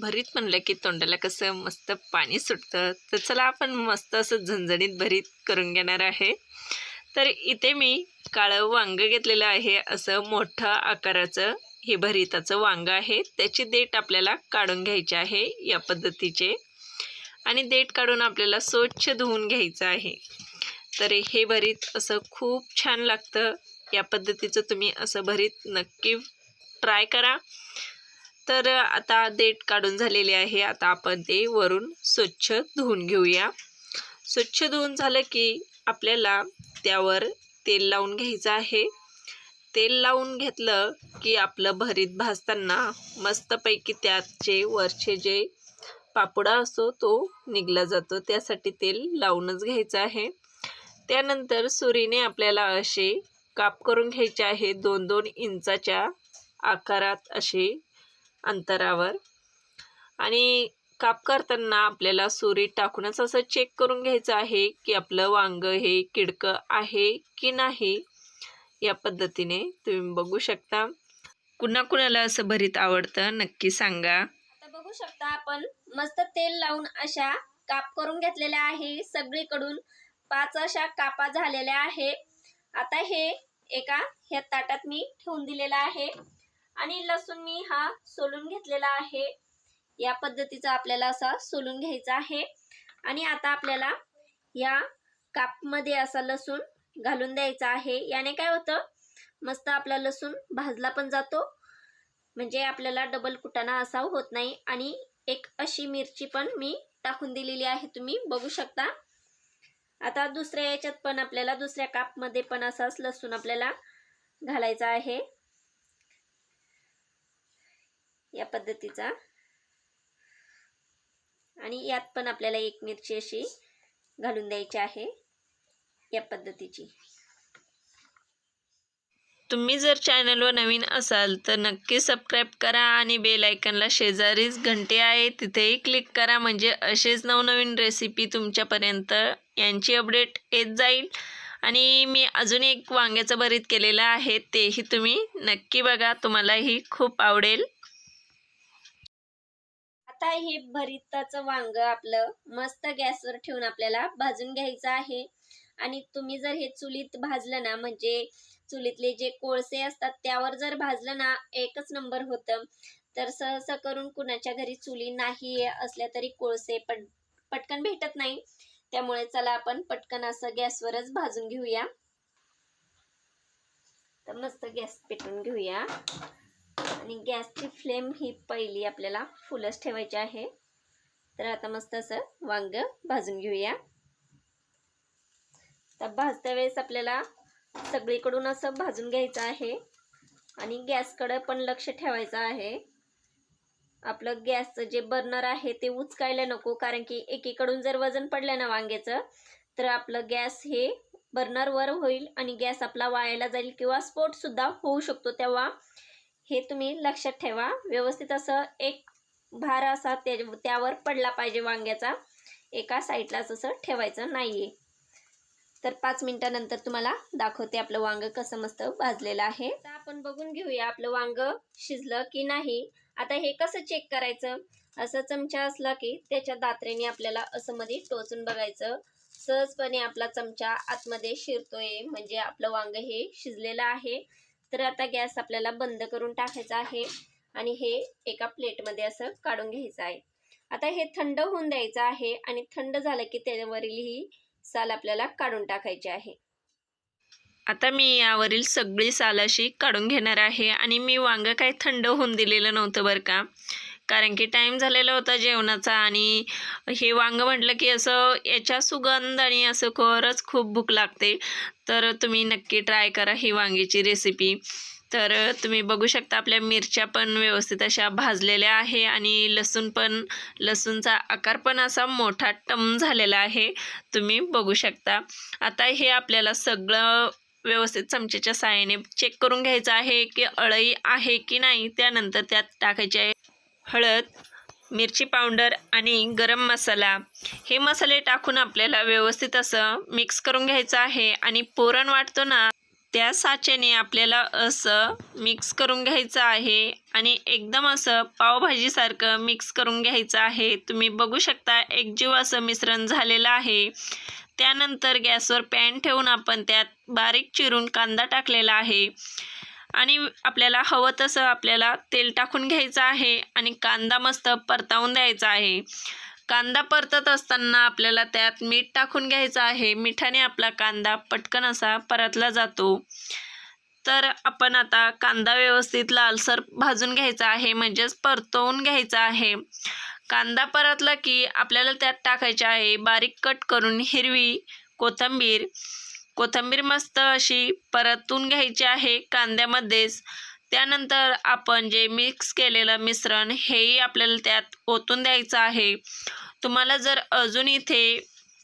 भरीत म्हणलं की तोंडाला कसं मस्त पाणी सुटतं. तर चला आपण मस्त असं झणझणीत भरीत करून घेणार आहे. तर इथे मी काळं वांगं घेतलेलं आहे. असं मोठं आकाराचं हे भरिताचं वांगं आहे. त्याची देठ आपल्याला काढून घ्यायची आहे या पद्धतीचे. आणि देठ काढून आपल्याला स्वच्छ धुवून घ्यायचं आहे. तर हे भरीत असं खूप छान लागतं. या पद्धतीचं तुम्ही असं भरीत नक्की ट्राय करा. तर आता देठ काढून झालेले आहे. आता आपण ते वरून स्वच्छ धुवून घेऊया. स्वच्छ धुवून झालं की आपल्याला त्यावर तेल लावून घ्यायचं आहे. तेल लावून घेतलं की आपलं भरीत भाजताना मस्तपैकी त्याचे वरचे जे पापुडा असतो तो निघला जातो. त्यासाठी तेल लावूनच घ्यायचं आहे. त्यानंतर सुरीने आपल्याला असे काप करून घ्यायचे आहे. दोन दोन इंचाच्या आकारात असे अंतरावर. आणि काप करताना आपल्याला सुरीत टाकूनच असं चेक करून घ्यायचं आहे की आपलं वांग हे किडकं आहे की नाही या पद्धतीने तुम्ही बघू शकता. कुणा कुणाला असं भरीत आवडतं नक्की सांगा. आता बघू शकता आपण मस्त तेल लावून अशा काप करून घेतलेल्या आहे. सगळीकडून पाच अशा कापा झालेल्या आहे. आता हे एका ह्या ताटात मी ठेवून दिलेलं आहे. आणि लसूण मी हा सोलून घेतलेला आहे. या पद्धतीचा आपल्याला असा सोलून घ्यायचा आहे. आणि आता आपल्याला या कापमध्ये असा लसूण घालून द्यायचा आहे. याने काय होतं? मस्त आपला लसूण भाजला पण जातो. म्हणजे आपल्याला डबल कुटाणा असा होत नाही. आणि एक अशी मिरची पण मी टाकून दिलेली आहे. तुम्ही बघू शकता. आता दुसऱ्या याच्यात पण आपल्याला दुसऱ्या कापमध्ये पण असाच लसूण आपल्याला घालायचा आहे. या पद्धतीचा. आणि यात पण आपल्याला एक मिरची अशी घालून द्यायची आहे या पद्धतीची. तुम्ही जर चॅनलवर नवीन असाल तर नक्की सबस्क्राईब करा आणि बेल आयकनला शेजारीच घंटे आहे तिथेही क्लिक करा. म्हणजे असेच नवनवीन रेसिपी तुमच्यापर्यंत यांची अपडेट येत जाईल. आणि मी अजून एक वांग्याचं भरीत केलेलं आहे तेही तुम्ही नक्की बघा. तुम्हालाही खूप आवडेल. आता हे भरिताचं वांग आपलं मस्त गॅसवर ठेवून आपल्याला भाजून घ्यायचं आहे. आणि तुम्ही जर हे चुलीत भाजलं ना म्हणजे चुलीतले जे कोळसे असतात त्यावर जर भाजलं ना एकच नंबर होतं. तर सहसा करून कुणाच्या घरी चुली नाही असल्या तरी कोळसे पट पटकन भेटत नाही. त्यामुळे चला आपण पटकन असं गॅसवरच भाजून घेऊया. तर मस्त गॅस पेटून घेऊया. आणि गॅसची फ्लेम ही पहिली आपल्याला फुलच ठेवायची आहे. तर आता मस्त असं वांग भाजून घेऊया. तर भाजत्या वेळेस आपल्याला सगळीकडून असं भाजून घ्यायचं आहे. आणि गॅसकडं पण लक्ष ठेवायचं आहे. आपलं गॅसचं जे बर्नर आहे ते उचकायला नको कारण की एकीकडून जर वजन पडलं ना वांग्याचं तर आपलं गॅस हे बर्नरवर होईल आणि गॅस आपला वायाला जाईल किंवा स्फोटसुद्धा होऊ शकतो तेव्हा. हे तुम्ही लक्षात ठेवा. व्यवस्थित असं एक भार असा त्यावर पडला पाहिजे वांग्याचा. एका साईडलाच असं ठेवायचं नाही आहे तर पाच मिनिटानंतर तुम्हाला दाखवते आपलं वांग कसं मस्त भाजलेलं आहे. आता आपण बघून घेऊया आपलं वांग शिजलं की नाही. आता हे कसं चेक करायचं? असं चमचा असला की त्याच्या दात्रेने आपल्याला असं मध्ये टोचून बघायचं. सहजपणे आपला चमचा आतमध्ये शिरतोय. म्हणजे आपलं वांग हे शिजलेलं आहे. तर आता गॅस आपल्याला बंद करून टाकायचा आहे आणि हे एका प्लेटमध्ये असं काढून घ्यायचं आहे. आता हे थंड होऊन द्यायचं आहे आणि थंड झालं की त्यावरील ही साल आपल्याला काढून टाकायची आहे. आता मी यावरील सगळी साल अशी काढून घेणार आहे आणि मी वांगं काय थंड होऊन दिलेलं नव्हतं बरं का. कारण की टाईम झालेला होता जेवणाचा आणि हे वांगं म्हटलं की असं याच्या सुगंध आणि असं खरंच खूप भूक लागते. तर तुम्ही नक्की ट्राय करा ही वांगीची रेसिपी तर तुम्ही बघू शकता आपल्या मिरच्या पण व्यवस्थित अशा भाजलेल्या आहे आणि लसूण पण लसूणचा आकार पण असा मोठा टम झालेला आहे. तुम्ही बघू शकता. आता हे आपल्याला सगळं व्यवस्थित चमच्याच्या साहाय्याने चेक करून घ्यायचं आहे की अळई आहे की नाही त्यानंतर त्यात टाकायचे आहे. हळद मिरची पावडर आणि गरम मसाला हे मसाले टाकून आपल्याला व्यवस्थित असं मिक्स करून घ्यायचं आहे आणि पुरण वाटतो ना त्या साचेने आपल्याला असं मिक्स करून घ्यायचं आहे आणि एकदम असं पावभाजीसारखं मिक्स करून घ्यायचं आहे. तुम्ही बघू शकता एकजीव असं मिश्रण झालेलं आहे. त्यानंतर गॅसवर पॅन ठेवून आपण त्यात बारीक चिरून कांदा टाकलेला आहे. आणि आपल्याला हवं तसं आपल्याला तेल टाकून घ्यायचं आहे आणि कांदा मस्त परतावून द्यायचा आहे. कांदा परतत असताना आपल्याला त्यात मीठ टाकून घ्यायचं आहे. मिठाने आपला कांदा पटकन असा परतला जातो. तर आपण आता कांदा व्यवस्थित लालसर भाजून घ्यायचा आहे म्हणजेच परतवून घ्यायचा आहे. कांदा परतला की आपल्याला त्यात टाकायचे आहे बारीक कट करून हिरवी कोथिंबीर कोथिंबीर मस्त अशी परतून घ्यायची आहे कांद्यामध्येच. त्यानंतर आपण जे मिक्स केलेलं मिश्रण हेही आपल्याला त्यात ओतून द्यायचं आहे. तुम्हाला जर अजून इथे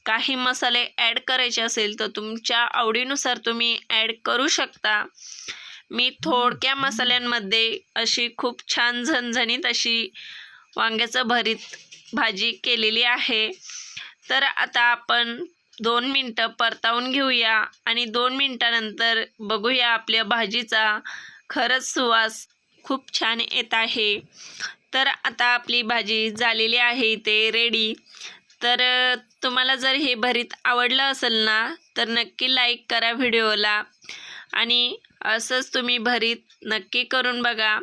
काही मसाले ॲड करायचे असेल तर तुमच्या आवडीनुसार तुम्ही ॲड करू शकता. मी थोडक्या मसाल्यांमध्ये अशी खूप छान झणझणीत अशी वांग्याचं भरीत भाजी केलेली आहे. तर आता आपण दोन मिनटं परतावून घेऊया आणि दोन मिनटानंतर बघूया आपल्या भाजीचा खरंच सुवास खूप छान येत आहे. तर आता आपली भाजी झालेली आहे इथे रेडी तर तुम्हाला जर हे भरीत आवडलं असेल ना तर नक्की लाईक करा व्हिडिओला. आणि असंच तुम्ही भरीत नक्की करून बघा.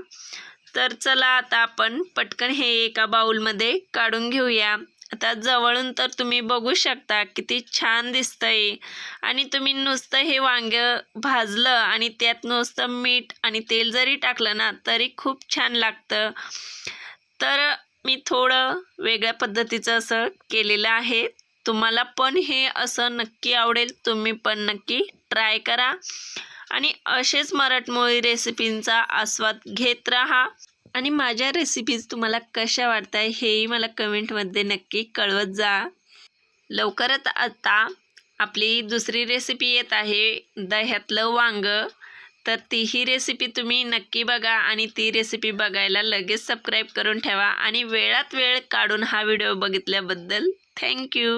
तर चला आता आपण पटकन हे एका बाऊलमध्ये काढून घेऊया. आता जवळून तर तुम्ही बघू शकता किती छान दिसतंय. आणि तुम्ही नुसतं हे वांगं भाजलं आणि त्यात नुसतं मीठ आणि तेल जरी टाकलं ना तरी खूप छान लागतं. तर मी थोडं वेगळ्या पद्धतीचं असं केलेलं आहे. तुम्हाला पण हे असं नक्की आवडेल तुम्ही पण नक्की ट्राय करा. आणि असेच मराठमोळी रेसिपींचा आस्वाद घेत राहा. आणि माझ्या रेसिपीज तुम्हाला कशा वाटताय हेही मला कमेंटमध्ये नक्की कळवत जा. लवकरच आता आपली दुसरी रेसिपी येत आहे दह्यातलं वांगं. तर तीही रेसिपी तुम्ही नक्की बघा आणि ती रेसिपी बघायला लगेच सबस्क्राईब करून ठेवा आणि वेळात वेळ काढून हा व्हिडिओ बघितल्याबद्दल थँक्यू